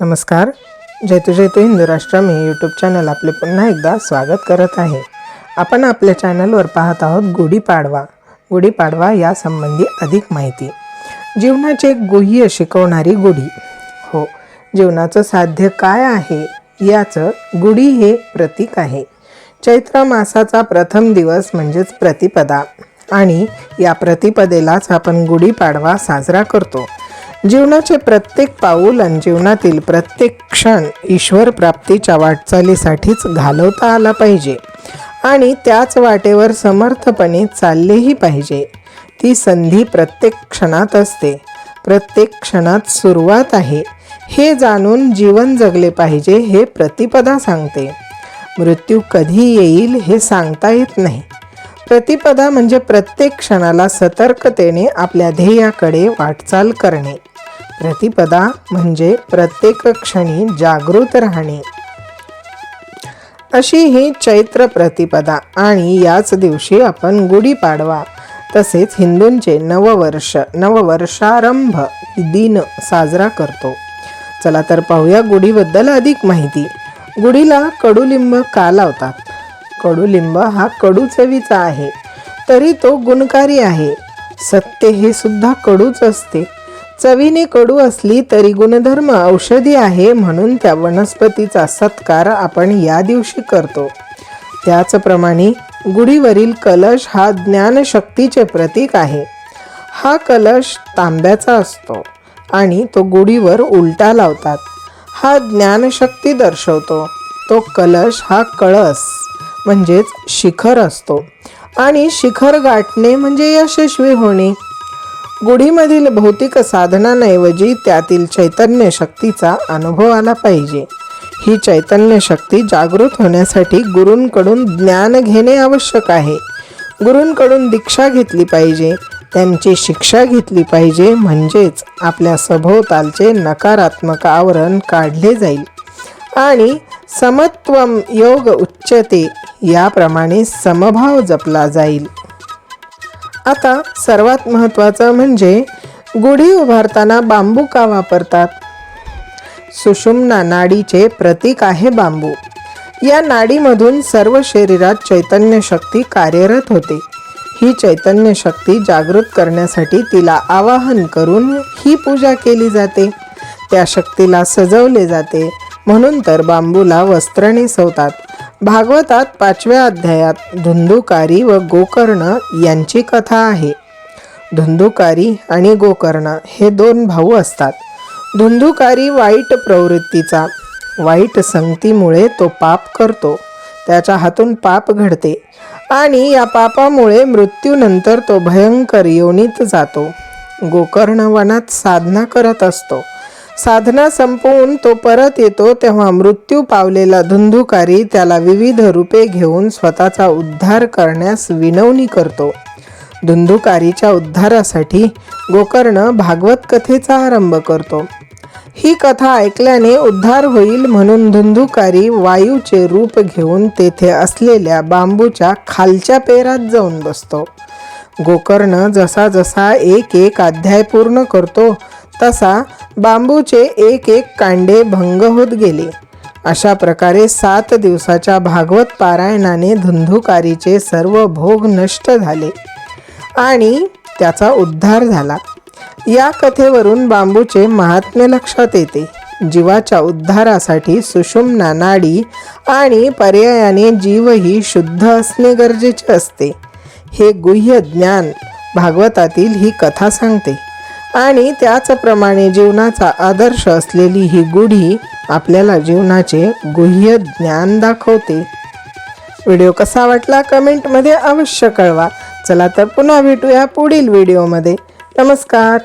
नमस्कार. जैतू जैतू हिंदू राष्ट्र मी YouTube channel आपले पुन्हा एकदा स्वागत करत आहे. आपण आपल्या चॅनलवर पाहत आहोत गुढीपाडवा गुढीपाडवा यासंबंधी अधिक माहिती. जीवनाचे गुह्य शिकवणारी गुढी. हो जीवनाचं साध्य काय आहे? याचं गुढी हे प्रतीक आहे. चैत्र मासाचा प्रथम दिवस म्हणजेच प्रतिपदा. आणि या प्रतिपदेलाच आपण गुढीपाडवा साजरा करतो. जीवनाचे प्रत्येक पाऊल आणि जीवनातील प्रत्येक क्षण ईश्वर प्राप्तीच्या वाटचालीसाठीच घालवता आला पाहिजे. आणि त्याच वाटेवर समर्थपणे चाललेही पाहिजे. ती संधी प्रत्येक क्षणात असते. प्रत्येक क्षणात सुरुवात आहे. हे जाणून जीवन जगले पाहिजे हे प्रतिपदा सांगते. मृत्यू कधी येईल हे सांगता येत नाही. प्रतिपदा म्हणजे प्रत्येक क्षणाला सतर्कतेने आपल्या ध्येयाकडे वाटचाल करणे. प्रतिपदा म्हणजे प्रत्येक क्षणी जागृत राहणे. अशी ही चैत्र प्रतिपदा आणि याच दिवशी आपण गुढीपाडवा तसेच हिंदूंचे नववर्ष नववर्षारंभ दिन साजरा करतो. चला तर पाहूया गुढीबद्दल अधिक माहिती. गुढीला कडुलिंब का लावतात? कडुलिंब हा कडू चवीचा आहे तरी तो गुणकारी आहे. सत्य हे सुद्धा कडूच असते. चवीने कडू असली तरी गुणधर्म औषधी आहे म्हणून त्या वनस्पतीचा सत्कार आपण या दिवशी करतो. त्याचप्रमाणे गुढीवरील कलश हा ज्ञानशक्तीचे प्रतीक आहे. हा कलश तांब्याचा असतो आणि तो गुढीवर उलटा लावतात. हा ज्ञानशक्ती दर्शवतो. तो कलश हा कळस म्हणजेच शिखर असतो. आणि शिखर गाठणे म्हणजे यशस्वी होणे. गुढीमधील भौतिक साधनांऐवजी त्यातील चैतन्य शक्तीचा अनुभव आला पाहिजे. ही चैतन्य शक्ती जागृत होण्यासाठी गुरूंकडून ज्ञान घेणे आवश्यक आहे. गुरूंकडून दीक्षा घेतली पाहिजे. त्यांची शिक्षा घेतली पाहिजे म्हणजेच आपल्या सभोवतालचे नकारात्मक आवरण काढले जाईल. आणि समत्वम योग उच्चते याप्रमाणे समभाव जपला जाईल. आता सर्वात महत्त्वाचं म्हणजे गुढी उभारताना बांबू का वापरतात? सुषुम्ना नाडीचे प्रतीक आहे बांबू. या नाडीमधून सर्व शरीरात चैतन्य शक्ती कार्यरत होते. ही चैतन्य शक्ती जागृत करण्यासाठी तिला आवाहन करून ही पूजा केली जाते. त्या शक्तीला सजवले जाते. म्हणून तर बांबूला वस्त्र नेसवतात. भागवतात पाचव्या अध्यायात धुंदुकारी व गोकर्ण यांची कथा आहे. धुंदुकारी आणि गोकर्ण हे दोन भाऊ असतात. धुंदुकारी वाईट प्रवृत्तीचा वाईट संगतीमुळे तो पाप करतो त्याच्या हातून पाप घडते आणि या पापामुळे मृत्यूनंतर तो भयंकर योनीत जातो. गोकर्ण वनात साधना करत असतो. साधना संपवून तो परत येतो तेव्हा मृत्यू पावलेला धुंधुकारी त्याला विविध रूपे घेऊन स्वतःचा उद्धार करण्यास विनवणी करतो. धुंधुकारीच्या उद्धारासाठी गोकर्ण भागवत कथेचा आरंभ करतो. ही कथा ऐकल्याने उद्धार होईल म्हणून धुंधुकारी वायूचे रूप घेऊन तेथे असलेल्या बांबूच्या खालच्या पेरात जाऊन बसतो. गोकर्ण जसा जसा एक एक अध्याय पूर्ण करतो तसा बांबूचे एक एक कांडे भंग होत गेले. अशा प्रकारे सात दिवसाच्या भागवत पारायणाने धुंधुकारीचे सर्व भोग नष्ट झाले आणि त्याचा उद्धार झाला. या कथेवरून बांबूचे महात्म्य लक्षात येते. जीवाच्या उद्धारासाठी सुषुम्ना नाडी आणि पर्यायाने जीवही शुद्ध असणे गरजेचे असते. हे गुह्य ज्ञान भागवतातील ही कथा सांगते. आणि त्याचप्रमाणे जीवनाचा आदर्श असलेली ही गुढी आपल्याला जीवनाचे गुह्य ज्ञान दाखवते. व्हिडिओ कसा वाटला कमेंटमध्ये अवश्य कळवा. चला तर पुन्हा भेटूया पुढील व्हिडिओमध्ये. नमस्कार.